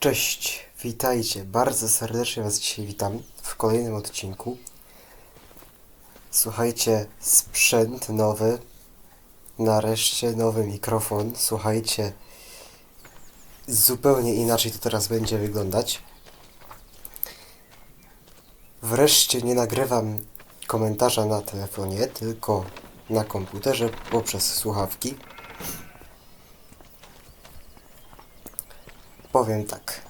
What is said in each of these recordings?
Cześć, witajcie. Bardzo serdecznie Was dzisiaj witam w kolejnym odcinku. Słuchajcie, sprzęt nowy. Nareszcie nowy mikrofon. Słuchajcie, zupełnie inaczej to teraz będzie wyglądać. Wreszcie nie nagrywam komentarza na telefonie, tylko na komputerze poprzez słuchawki. Powiem tak.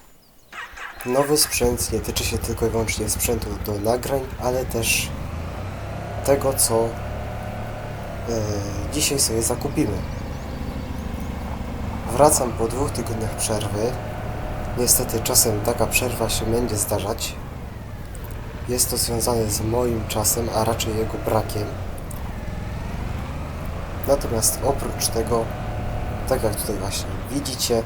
Nowy sprzęt nie tyczy się tylko i wyłącznie sprzętu do nagrań, ale też tego, co e, dzisiaj sobie zakupimy. Wracam po dwóch tygodniach przerwy. Niestety czasem taka przerwa się będzie zdarzać. Jest to związane z moim czasem, a raczej jego brakiem. Natomiast oprócz tego, tak jak tutaj właśnie widzicie,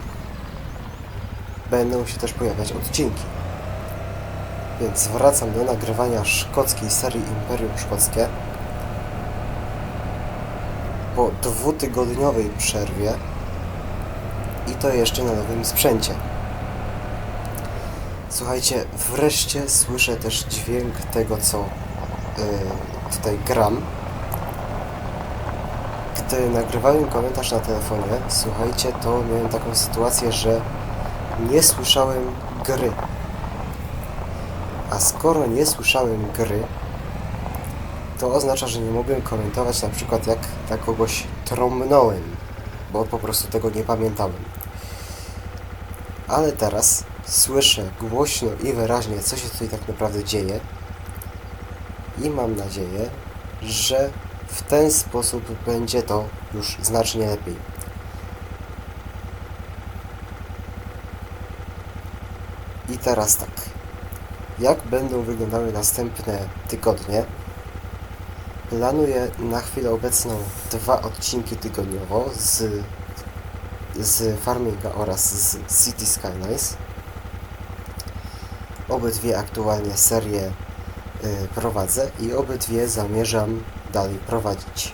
będą się też pojawiać odcinki. Więc wracam do nagrywania szkockiej serii Imperium Szkockie. Po dwutygodniowej przerwie i to jeszcze na nowym sprzęcie. Słuchajcie, wreszcie słyszę też dźwięk tego, co y, tutaj gram. Gdy nagrywałem komentarz na telefonie, słuchajcie, to miałem taką sytuację, że nie słyszałem gry. A skoro nie słyszałem gry, to oznacza, że nie mogłem komentować na przykład jak na kogoś tromnąłem, bo po prostu tego nie pamiętałem. Ale teraz słyszę głośno i wyraźnie, co się tutaj tak naprawdę dzieje i mam nadzieję, że w ten sposób będzie to już znacznie lepiej. I teraz tak. Jak będą wyglądały następne tygodnie? Planuję na chwilę obecną dwa odcinki tygodniowo z, z Farminga oraz z City Skylines. Obydwie aktualnie serie y, prowadzę i obydwie zamierzam dalej prowadzić.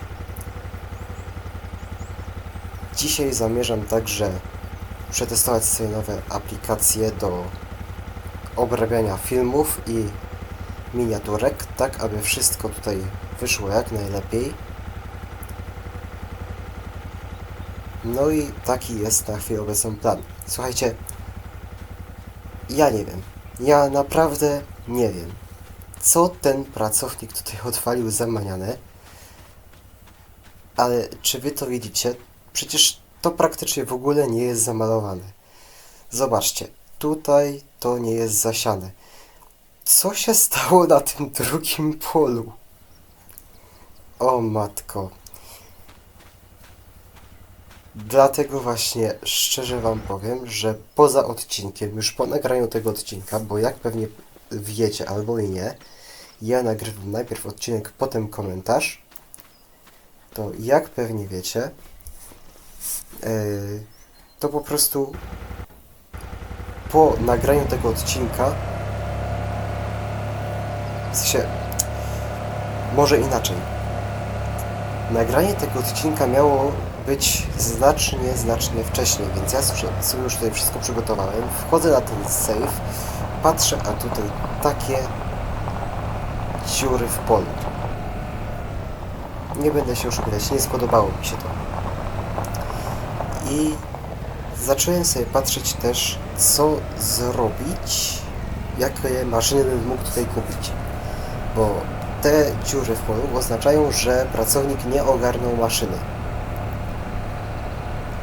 Dzisiaj zamierzam także przetestować sobie nowe aplikacje do obrabiania filmów i miniaturek, tak aby wszystko tutaj wyszło jak najlepiej. No i taki jest na chwilę obecną plan. Słuchajcie, ja nie wiem. Ja naprawdę nie wiem, co ten pracownik tutaj odwalił za. Ale czy wy to widzicie? Przecież to praktycznie w ogóle nie jest zamalowane. Zobaczcie, tutaj to nie jest zasiane. Co się stało na tym drugim polu? O matko. Dlatego właśnie szczerze Wam powiem, że poza odcinkiem, już po nagraniu tego odcinka, bo jak pewnie wiecie albo i nie, ja nagrywam najpierw odcinek, potem komentarz, to jak pewnie wiecie, yy, to po prostu po nagraniu tego odcinka w sensie, może inaczej. Nagranie tego odcinka miało być znacznie, znacznie wcześniej, więc ja sobie już tutaj wszystko przygotowałem. Wchodzę na ten save, patrzę, a tutaj takie dziury w polu. Nie będę się oszukiwać, nie spodobało mi się to. I zacząłem sobie patrzeć też, co zrobić, jakie maszyny bym mógł tutaj kupić. Bo te dziury w polu oznaczają, że pracownik nie ogarnął maszyny.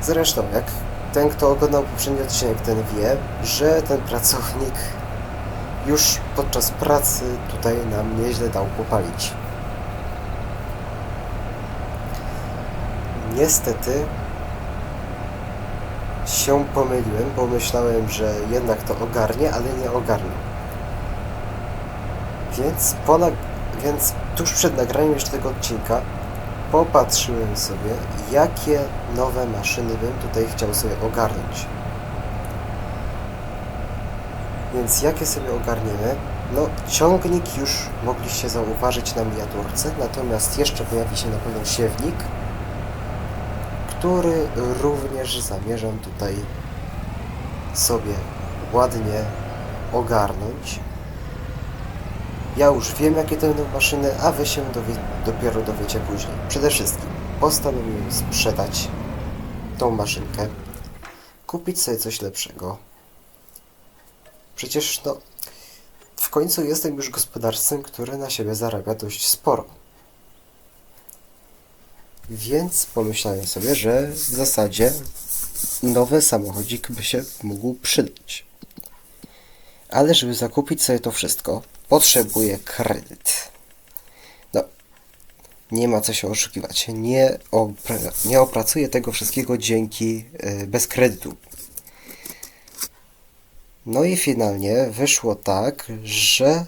Zresztą, jak ten, kto oglądał poprzedni odcinek, ten wie, że ten pracownik już podczas pracy tutaj nam nieźle dał popalić. Niestety się pomyliłem, bo myślałem, że jednak to ogarnie, ale nie ogarnął. Więc, po więc tuż przed nagraniem jeszcze tego odcinka popatrzyłem sobie, jakie nowe maszyny bym tutaj chciał sobie ogarnąć. Więc jakie sobie ogarniemy? No, ciągnik już mogliście zauważyć na miniaturce, natomiast jeszcze pojawi się na pewno siewnik, który również zamierzam tutaj sobie ładnie ogarnąć. Ja już wiem, jakie to będą maszyny, a wy się dowie, dopiero dowiecie później. Przede wszystkim postanowiłem sprzedać tą maszynkę, kupić sobie coś lepszego. Przecież no, w końcu jestem już gospodarstwem, które na siebie zarabia dość sporo. Więc pomyślałem sobie, że w zasadzie nowy samochodzik by się mógł przydać. Ale żeby zakupić sobie to wszystko, potrzebuję kredyt. No, nie ma co się oszukiwać. Nie, opra- nie opracuję tego wszystkiego dzięki y, bez kredytu. No i finalnie wyszło tak, że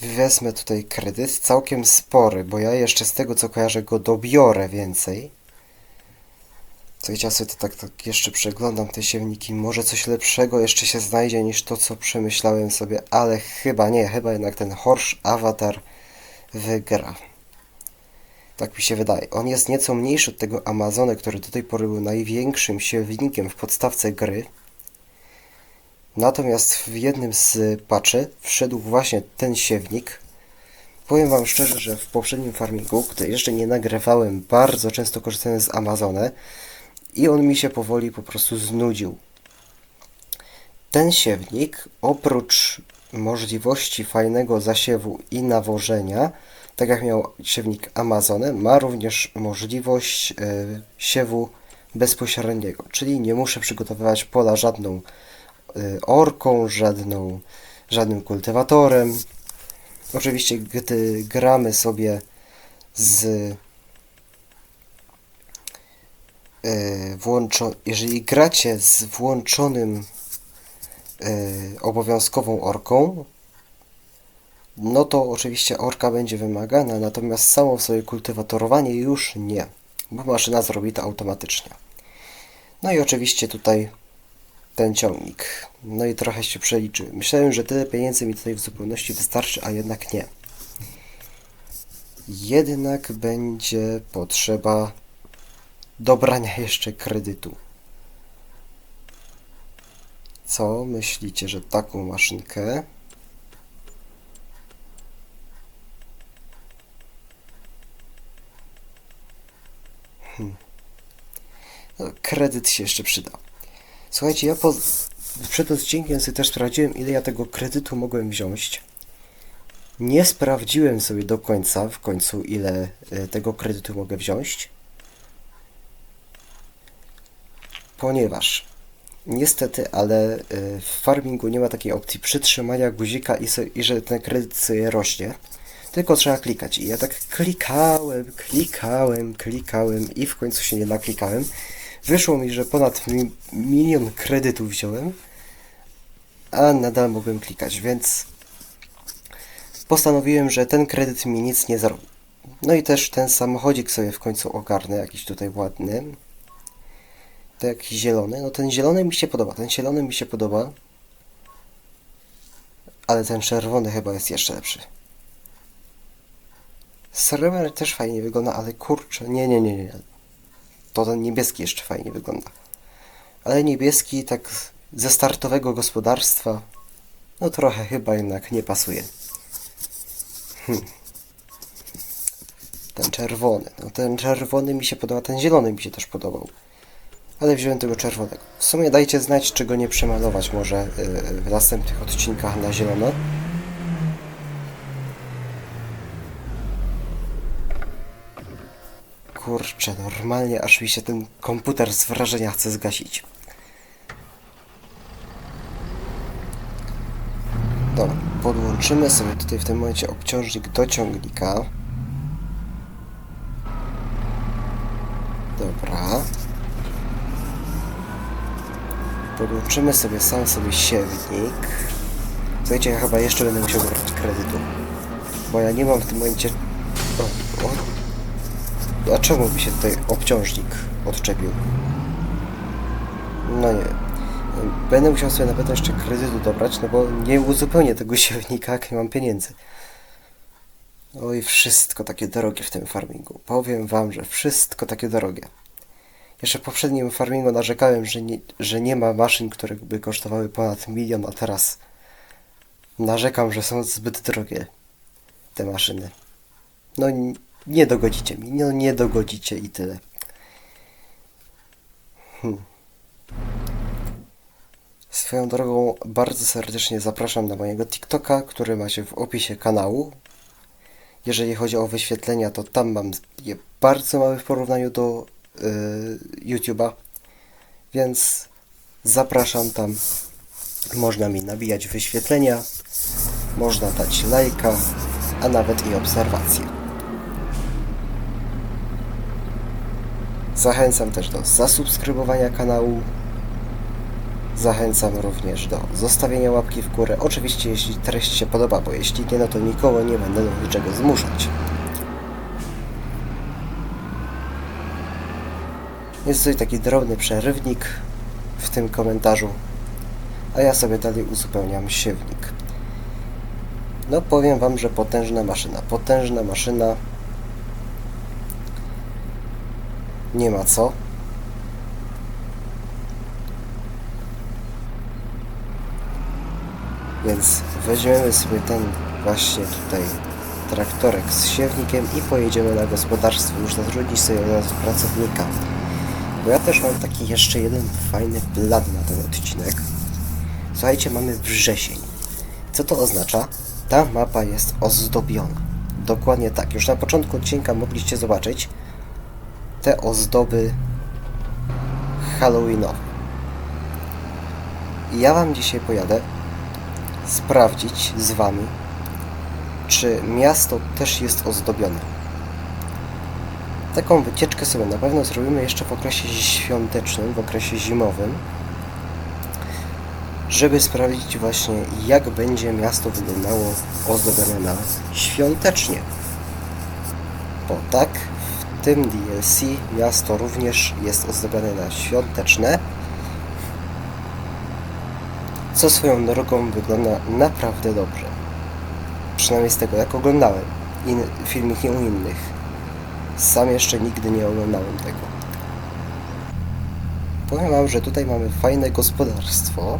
wezmę tutaj kredyt całkiem spory, bo ja jeszcze z tego co kojarzę go dobiorę więcej. Co ja sobie to tak, tak jeszcze przeglądam te siewniki. Może coś lepszego jeszcze się znajdzie niż to, co przemyślałem sobie, ale chyba nie, chyba jednak ten Horsch Avatar wygra. Tak mi się wydaje. On jest nieco mniejszy od tego Amazony, który do tej pory był największym siewnikiem w podstawce gry. Natomiast w jednym z patchy wszedł właśnie ten siewnik. Powiem Wam szczerze, że w poprzednim farmingu, który jeszcze nie nagrywałem, bardzo często korzystałem z Amazony i on mi się powoli po prostu znudził. Ten siewnik, oprócz możliwości fajnego zasiewu i nawożenia, tak jak miał siewnik Amazony, ma również możliwość e, siewu bezpośredniego, czyli nie muszę przygotowywać pola żadną orką, żadną, żadnym kultywatorem. Oczywiście, gdy gramy sobie z e, włączo jeżeli gracie z włączonym e, obowiązkową orką, no to oczywiście orka będzie wymagana, natomiast samo sobie kultywatorowanie już nie, bo maszyna zrobi to automatycznie. No i oczywiście tutaj ten ciągnik. No i trochę się przeliczy. Myślałem, że tyle pieniędzy mi tutaj w zupełności wystarczy, a jednak nie. Jednak będzie potrzeba dobrania jeszcze kredytu. Co myślicie, że taką maszynkę Hmm. No, kredyt się jeszcze przyda. Słuchajcie, ja po, przed odcinkiem sobie też sprawdziłem, ile ja tego kredytu mogłem wziąć. Nie sprawdziłem sobie do końca, w końcu, ile e, tego kredytu mogę wziąć. Ponieważ niestety, ale e, w farmingu nie ma takiej opcji przytrzymania guzika i, so, i że ten kredyt sobie rośnie. Tylko trzeba klikać. I ja tak klikałem, klikałem, klikałem i w końcu się nie naklikałem. Wyszło mi, że ponad mi milion kredytów wziąłem, a nadal mogłem klikać, więc postanowiłem, że ten kredyt mi nic nie zrobi. No i też ten samochodzik sobie w końcu ogarnę, jakiś tutaj ładny. To jakiś zielony. No ten zielony mi się podoba, ten zielony mi się podoba. Ale ten czerwony chyba jest jeszcze lepszy. Sreber też fajnie wygląda, ale kurczę, nie, nie, nie, nie. To ten niebieski jeszcze fajnie wygląda. Ale niebieski tak ze startowego gospodarstwa, no trochę chyba jednak nie pasuje. Hm. Ten czerwony, no ten czerwony mi się podoba, ten zielony mi się też podobał. Ale wziąłem tego czerwonego. W sumie dajcie znać, czego nie przemalować może yy, w następnych odcinkach na zielono. Kurczę, normalnie aż mi się ten komputer z wrażenia chce zgasić. Dobra, podłączymy sobie tutaj w tym momencie obciążnik do ciągnika. Dobra. Podłączymy sobie sam sobie siewnik. Słuchajcie, ja chyba jeszcze będę musiał brać kredytu. Bo ja nie mam w tym momencie... O, o. A czemu by się tutaj obciążnik odczepił? No nie. Będę musiał sobie na pewno jeszcze kredytu dobrać, no bo nie uzupełnię tego siewnika, jak nie mam pieniędzy. Oj, wszystko takie drogie w tym farmingu. Powiem wam, że wszystko takie drogie. Jeszcze w poprzednim farmingu narzekałem, że nie, że nie ma maszyn, które by kosztowały ponad milion, a teraz narzekam, że są zbyt drogie te maszyny. No nie dogodzicie mi, no nie dogodzicie i tyle. Hmm. Swoją drogą bardzo serdecznie zapraszam na mojego TikToka, który macie w opisie kanału. Jeżeli chodzi o wyświetlenia, to tam mam je bardzo małe w porównaniu do yy, YouTube'a, więc zapraszam tam. Można mi nabijać wyświetlenia, można dać lajka, a nawet i obserwacje. Zachęcam też do zasubskrybowania kanału. Zachęcam również do zostawienia łapki w górę. Oczywiście, jeśli treść się podoba, bo jeśli nie, no to nikogo nie będę do niczego zmuszać. Jest tutaj taki drobny przerywnik w tym komentarzu, a ja sobie dalej uzupełniam siewnik. No powiem Wam, że potężna maszyna. Potężna maszyna. Nie ma co. Więc weźmiemy sobie ten właśnie tutaj traktorek z siewnikiem i pojedziemy na gospodarstwo. Już zatrudnić sobie od razu pracownika. Bo ja też mam taki jeszcze jeden fajny plan na ten odcinek. Słuchajcie, mamy wrzesień. Co to oznacza? Ta mapa jest ozdobiona. Dokładnie tak. Już na początku odcinka mogliście zobaczyć te ozdoby halloweenowe. I ja Wam dzisiaj pojadę sprawdzić z Wami, czy miasto też jest ozdobione. Taką wycieczkę sobie na pewno zrobimy jeszcze w okresie świątecznym, w okresie zimowym, żeby sprawdzić właśnie jak będzie miasto wyglądało ozdobione na świątecznie. Bo tak, tym DLC miasto również jest ozdobione na świąteczne, co swoją drogą wygląda naprawdę dobrze. Przynajmniej z tego jak oglądałem in, filmiki u innych. Sam jeszcze nigdy nie oglądałem tego. Powiem wam, że tutaj mamy fajne gospodarstwo,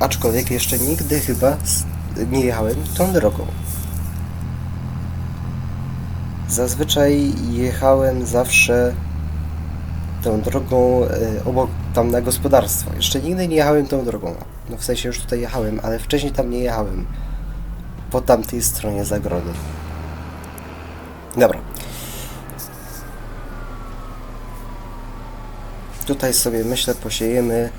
aczkolwiek jeszcze nigdy chyba nie jechałem tą drogą. Zazwyczaj jechałem zawsze tą drogą e, obok tam na gospodarstwo. Jeszcze nigdy nie jechałem tą drogą. No w sensie już tutaj jechałem, ale wcześniej tam nie jechałem. Po tamtej stronie zagrody. Dobra. Tutaj sobie myślę posiejemy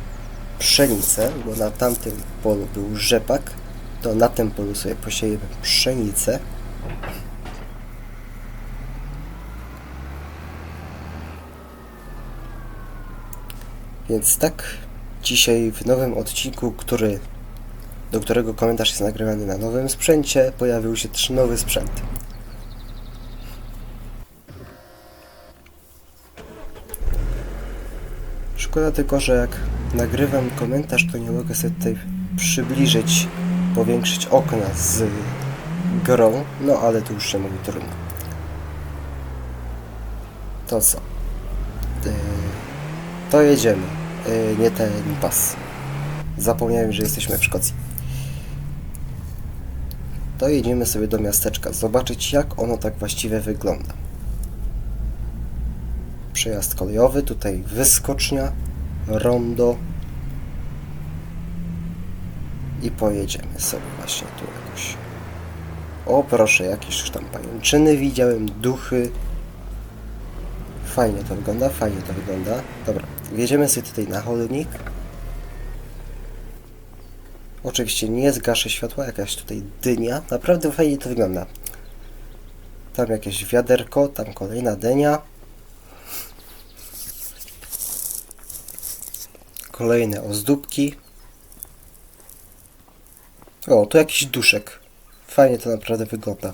pszenicę, bo na tamtym polu był rzepak, to na tym polu sobie posiejemy pszenicę. Więc tak, dzisiaj w nowym odcinku, który, do którego komentarz jest nagrywany na nowym sprzęcie, pojawił się też nowy sprzęt. Szkoda tylko, że jak nagrywam komentarz, to nie mogę sobie tutaj przybliżyć, powiększyć okna z grą, no ale tu już się mówi trudno. To co? Yy, to jedziemy. Yy, nie ten pas. Zapomniałem, że jesteśmy w Szkocji. To jedziemy sobie do miasteczka, zobaczyć jak ono tak właściwie wygląda. Przejazd kolejowy, tutaj wyskocznia, rondo. I pojedziemy sobie właśnie tu jakoś. O proszę, jakieś tam pajęczyny widziałem, duchy. Fajnie to wygląda, fajnie to wygląda. Dobra, wjedziemy sobie tutaj na chodnik. Oczywiście nie zgaszę światła, jakaś tutaj dynia. Naprawdę fajnie to wygląda. Tam jakieś wiaderko, tam kolejna dynia. Kolejne ozdóbki. O, tu jakiś duszek. Fajnie to naprawdę wygląda.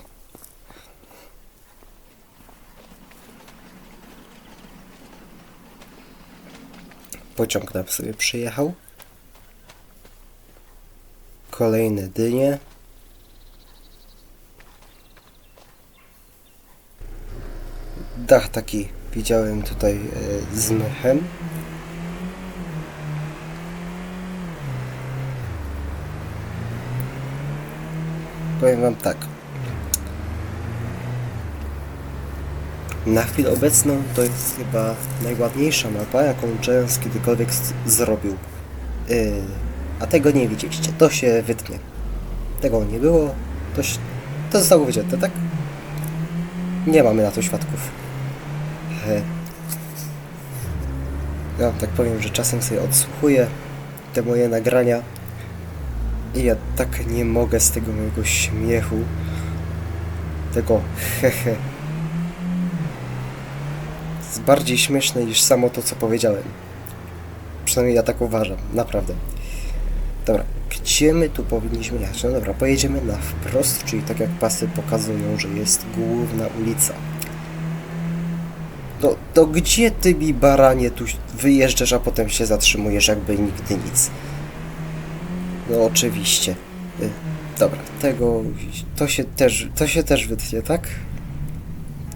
Pociąg nam sobie przyjechał. Kolejne dynie. Dach taki widziałem tutaj e, z mechem. Powiem wam tak. Na chwilę obecną to jest chyba najładniejsza mapa, jaką Giants kiedykolwiek zrobił. Yy, a tego nie widzieliście. To się wytnie. Tego nie było. To, się, to zostało wycięte, tak? Nie mamy na to świadków. He. Ja tak powiem, że czasem sobie odsłuchuję te moje nagrania i ja tak nie mogę z tego mojego śmiechu, tego hehe. Bardziej śmieszne niż samo to, co powiedziałem. Przynajmniej ja tak uważam, naprawdę. Dobra, gdzie my tu powinniśmy jechać? No dobra, pojedziemy na wprost, czyli tak jak pasy pokazują, że jest główna ulica. No, to gdzie ty mi baranie tu wyjeżdżasz, a potem się zatrzymujesz jakby nigdy nic? No oczywiście. Y, Dobra, tego... To się też... To się też wytnie, tak?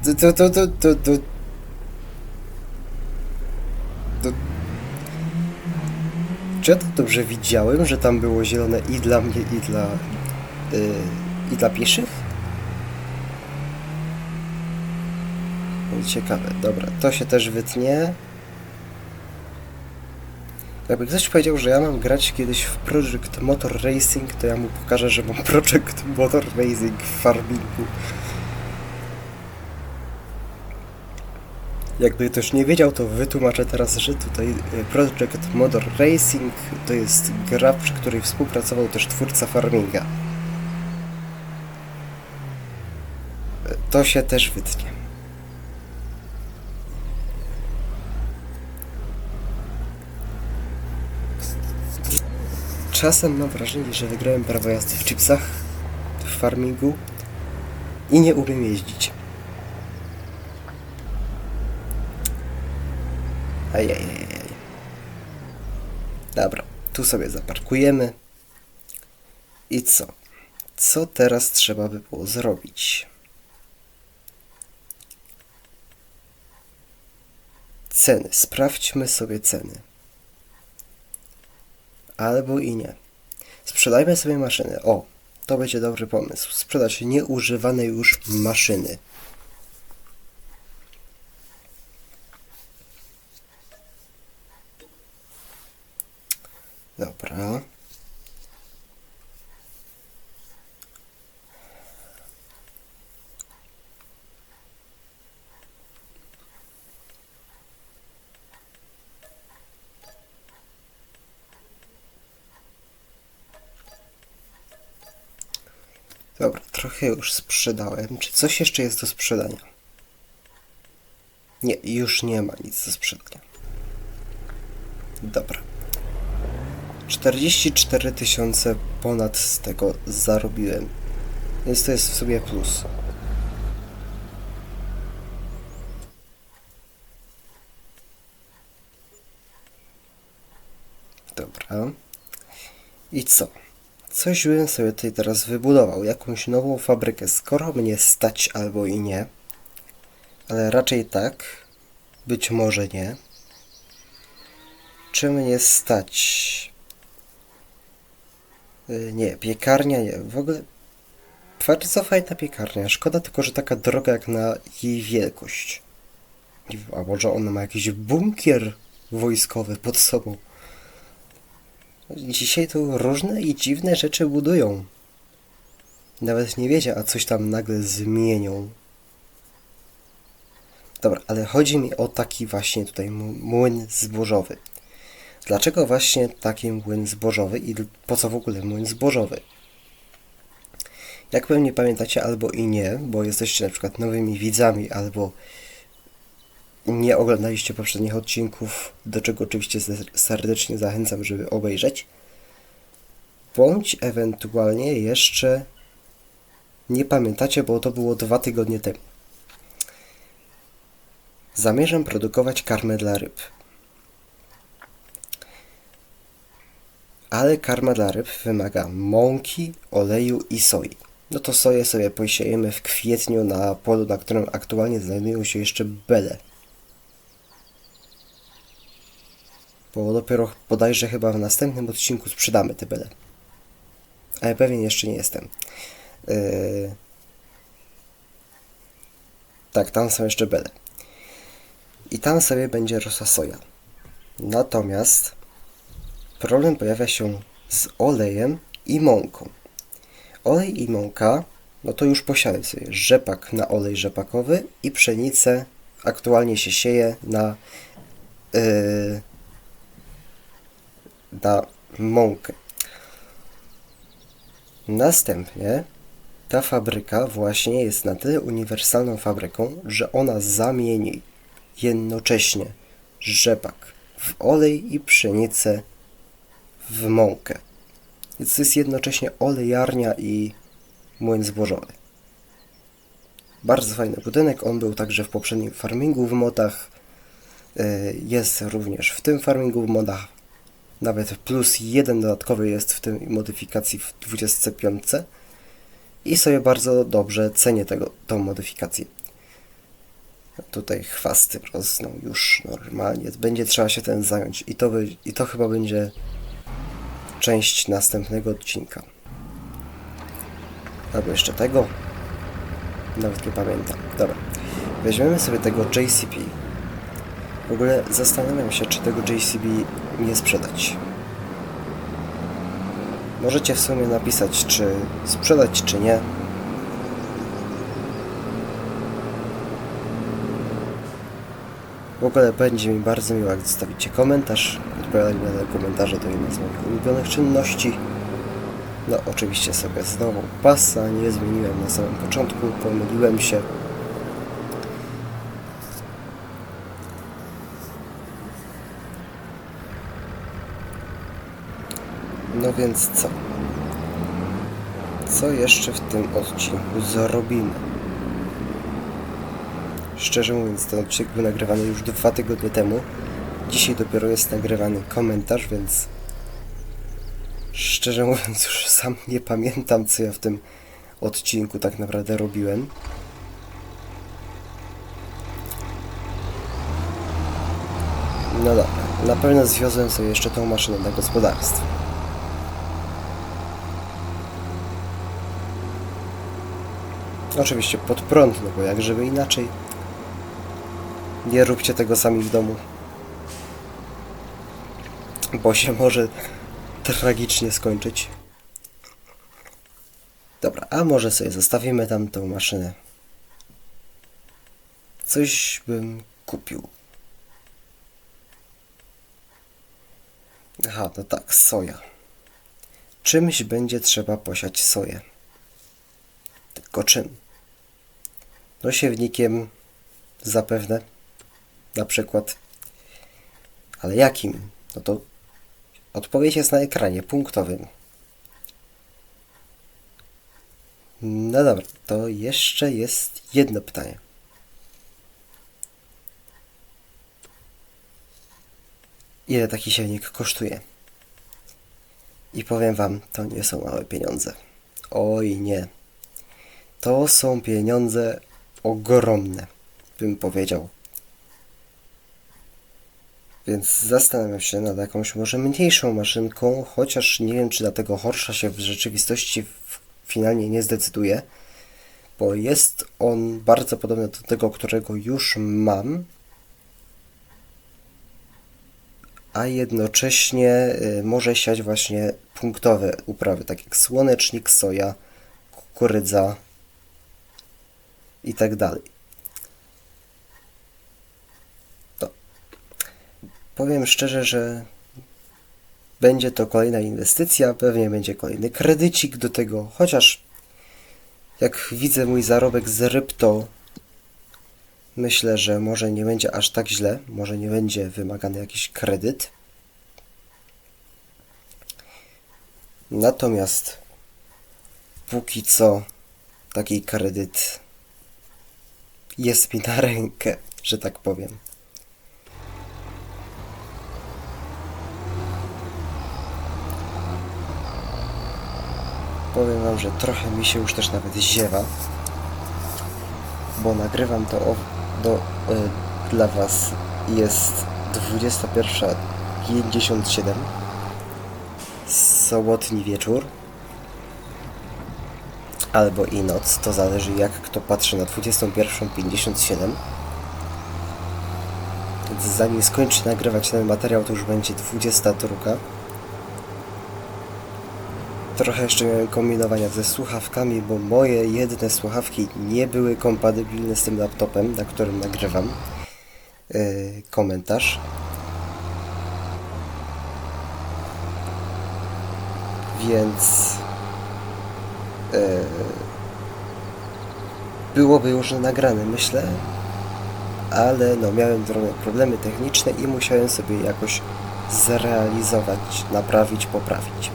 To... To... To... To... to, to... Czy ja to dobrze widziałem, że tam było zielone i dla mnie, i dla... y, I dla pieszych? Ciekawe, dobra, to się też wytnie. Jakby ktoś powiedział, że ja mam grać kiedyś w Project Motor Racing, to ja mu pokażę, że mam Project Motor Racing w farmingu. Jakby ktoś nie wiedział, to wytłumaczę teraz, że tutaj y, Project Motor Racing to jest gra, przy której współpracował też twórca farminga. Y, To się też wytnie. Czasem mam wrażenie, że wygrałem prawo jazdy w chipsach, w farmingu i nie umiem jeździć. Ajajajaj. Dobra, tu sobie zaparkujemy. I co? Co teraz trzeba by było zrobić? Ceny. Sprawdźmy sobie ceny. Albo i nie. Sprzedajmy sobie maszyny. O, to będzie dobry pomysł. Sprzedać nieużywane już maszyny. Dobra. Dobra, trochę już sprzedałem. Czy coś jeszcze jest do sprzedania? Nie, już nie ma nic do sprzedania. Dobra. 44 tysiące ponad z tego zarobiłem. Więc to jest w sobie plus. Dobra. I co? Coś bym sobie tutaj teraz wybudował, jakąś nową fabrykę, skoro mnie stać albo i nie. Ale raczej tak, być może nie. Czy mnie stać? Y, Nie, piekarnia nie. W ogóle bardzo fajna piekarnia. Szkoda tylko, że taka droga jak na jej wielkość. A może ona ma jakiś bunkier wojskowy pod sobą? Dzisiaj tu różne i dziwne rzeczy budują. Nawet nie wiecie, a coś tam nagle zmienią. Dobra, ale chodzi mi o taki właśnie tutaj młyn zbożowy. Dlaczego właśnie taki młyn zbożowy i po co w ogóle młyn zbożowy? Jak pewnie pamiętacie albo i nie, bo jesteście na przykład nowymi widzami albo nie oglądaliście poprzednich odcinków, do czego oczywiście se- serdecznie zachęcam, żeby obejrzeć. Bądź ewentualnie jeszcze nie pamiętacie, bo to było dwa tygodnie temu. Zamierzam produkować karmę dla ryb. Ale karma dla ryb wymaga mąki, oleju i soi. No to soję sobie posiejemy w kwietniu na polu, na którym aktualnie znajdują się jeszcze bele. Bo dopiero bodajże chyba w następnym odcinku sprzedamy te bele. Ale pewien jeszcze nie jestem. Yy... Tak, tam są jeszcze bele. I tam sobie będzie rosła soja. Natomiast problem pojawia się z olejem i mąką. Olej i mąka, no to już posiadaj sobie rzepak na olej rzepakowy i pszenicę aktualnie się sieje na, yy, na mąkę. Następnie ta fabryka właśnie jest na tyle uniwersalną fabryką, że ona zamieni jednocześnie rzepak w olej i pszenicę w mąkę. Więc to jest jednocześnie olejarnia i młyn zbożowy. Bardzo fajny budynek. On był także w poprzednim farmingu w modach. Yy, Jest również w tym farmingu w modach. Nawet plus jeden dodatkowy jest w tej modyfikacji w 25. I sobie bardzo dobrze cenię tego, tą modyfikację. Tutaj chwasty rosną już normalnie. Będzie trzeba się ten zająć. I to, I to chyba będzie część następnego odcinka. Albo jeszcze tego. Nawet nie pamiętam. Dobra. Weźmiemy sobie tego JCP. W ogóle zastanawiam się, czy tego JCB nie sprzedać. Możecie w sumie napisać, czy sprzedać, czy nie. W ogóle będzie mi bardzo miło, jak zostawicie komentarz. Odpowiadanie na komentarze to jedna z moich ulubionych czynności. No, oczywiście sobie znowu pasa nie zmieniłem na samym początku, pomyliłem się. No więc co? Co jeszcze w tym odcinku zrobimy? Szczerze mówiąc, ten odcinek był nagrywany już dwa tygodnie temu. Dzisiaj dopiero jest nagrywany komentarz, więc szczerze mówiąc, już sam nie pamiętam, co ja w tym odcinku tak naprawdę robiłem. No dobra, na pewno zwiozłem sobie jeszcze tą maszynę na gospodarstwo. Oczywiście pod prąd, no bo jak żeby inaczej. Nie róbcie tego sami w domu. Bo się może tragicznie skończyć. Dobra, a może sobie zostawimy tam tą maszynę. Coś bym kupił. Aha, no tak, soja. Czymś będzie trzeba posiać soję. Tylko czym? No siewnikiem zapewne. Na przykład. Ale jakim? No to odpowiedź jest na ekranie punktowym. No dobra, to jeszcze jest jedno pytanie. Ile taki siewnik kosztuje? I powiem Wam, to nie są małe pieniądze. Oj nie. To są pieniądze ogromne, bym powiedział. Więc zastanawiam się nad jakąś może mniejszą maszynką, chociaż nie wiem, czy dlatego Horsza się w rzeczywistości finalnie nie zdecyduje, bo jest on bardzo podobny do tego, którego już mam, a jednocześnie y, może siać właśnie punktowe uprawy, tak jak słonecznik, soja, kukurydza i tak dalej. To powiem szczerze, że będzie to kolejna inwestycja, pewnie będzie kolejny kredycik do tego, chociaż jak widzę mój zarobek z ryb, to myślę, że może nie będzie aż tak źle, może nie będzie wymagany jakiś kredyt. Natomiast póki co taki kredyt jest mi na rękę, że tak powiem. Powiem wam, że trochę mi się już też nawet ziewa, bo nagrywam to o, do, y, dla was jest 21.30 57. Sobotni wieczór. Albo i noc, to zależy jak kto patrzy na 21.57. Więc zanim skończy nagrywać ten materiał, to już będzie 22. Trochę jeszcze miałem kombinowania ze słuchawkami, bo moje jedne słuchawki nie były kompatybilne z tym laptopem, na którym nagrywam yy, komentarz. Więc byłoby już nagrane, myślę, ale no miałem problemy techniczne i musiałem sobie jakoś zrealizować, naprawić, poprawić.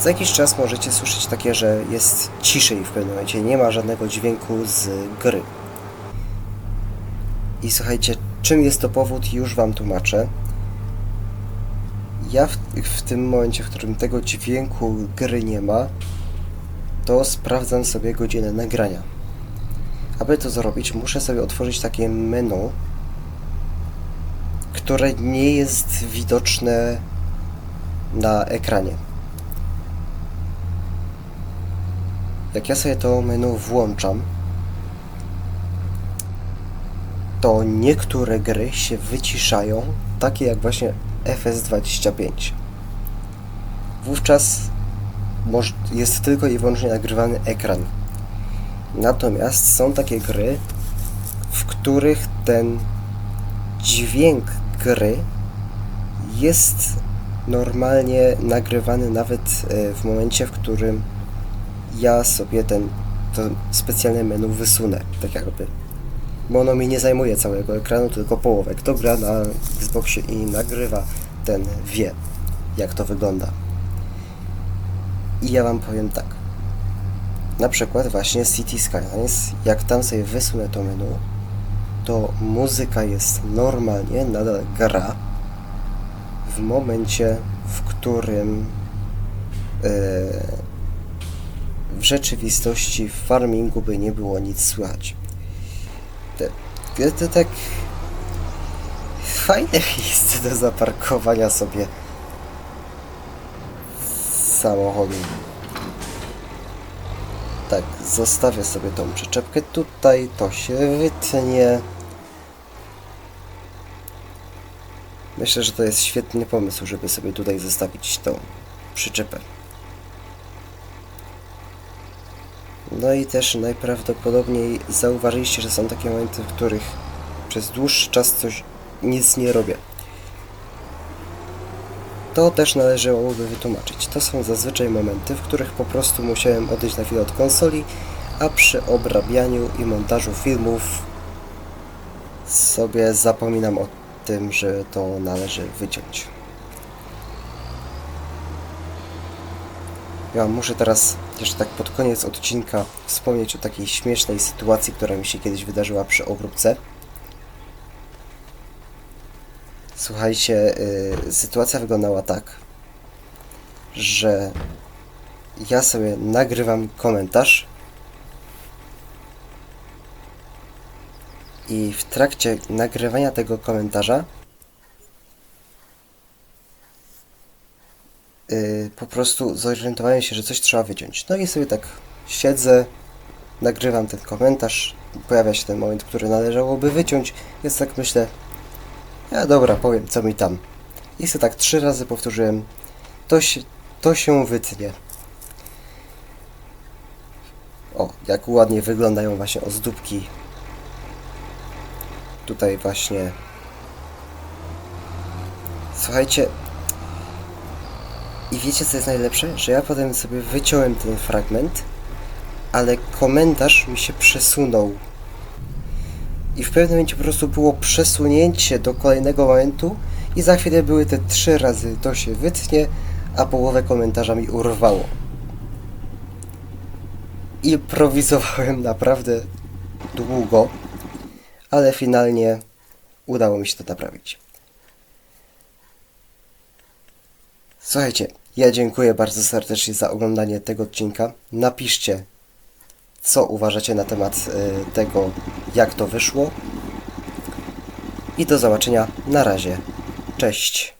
Za jakiś czas możecie słyszeć takie, że jest ciszej w pewnym momencie, nie ma żadnego dźwięku z gry. I słuchajcie, czym jest to powód, już Wam tłumaczę. Ja w, w tym momencie, w którym tego dźwięku gry nie ma, to sprawdzam sobie godzinę nagrania. Aby to zrobić, muszę sobie otworzyć takie menu, które nie jest widoczne na ekranie. Jak ja sobie to menu włączam, to niektóre gry się wyciszają, takie jak właśnie FS25. Wówczas jest tylko i wyłącznie nagrywany ekran. Natomiast są takie gry, w których ten dźwięk gry jest normalnie nagrywany nawet e, w momencie, w którym ja sobie ten to specjalne menu wysunę, tak jakby. Bo ono mi nie zajmuje całego ekranu, tylko połowę. Kto gra na Xboxie i nagrywa, ten wie, jak to wygląda. I ja wam powiem tak. Na przykład właśnie City Skylines, jak tam sobie wysunę to menu, to muzyka jest normalnie, nadal gra w momencie, w którym yy, w rzeczywistości w farmingu by nie było nic słychać. To, tak fajne miejsce do zaparkowania sobie samochodu. Tak, zostawię sobie tą przyczepkę tutaj, to się wytnie. Myślę, że to jest świetny pomysł, żeby sobie tutaj zostawić tą przyczepę. No i też najprawdopodobniej zauważyliście, że są takie momenty, w których przez dłuższy czas coś nic nie robię. To też należałoby wytłumaczyć. To są zazwyczaj momenty, w których po prostu musiałem odejść na chwilę od konsoli, a przy obrabianiu i montażu filmów sobie zapominam o tym, że to należy wyciąć. Ja muszę teraz jeszcze tak pod koniec odcinka wspomnieć o takiej śmiesznej sytuacji, która mi się kiedyś wydarzyła przy obróbce. Słuchajcie, yy, sytuacja wyglądała tak, że ja sobie nagrywam komentarz i w trakcie nagrywania tego komentarza yy, po prostu zorientowałem się, że coś trzeba wyciąć. No i sobie tak siedzę, nagrywam ten komentarz, pojawia się ten moment, który należałoby wyciąć, więc tak myślę, ja dobra, powiem co mi tam. I sobie tak trzy razy powtórzyłem, to się, to się wytnie. O, jak ładnie wyglądają właśnie ozdóbki. Tutaj właśnie. Słuchajcie, i wiecie co jest najlepsze? Że ja potem sobie wyciąłem ten fragment, ale komentarz mi się przesunął. I w pewnym momencie po prostu było przesunięcie do kolejnego momentu i za chwilę były te trzy razy to się wytnie, a połowę komentarza mi urwało. I prowizowałem naprawdę długo, ale finalnie udało mi się to naprawić. Słuchajcie, ja dziękuję bardzo serdecznie za oglądanie tego odcinka. Napiszcie, co uważacie na temat y, tego, jak to wyszło. i do zobaczenia na razie. Cześć.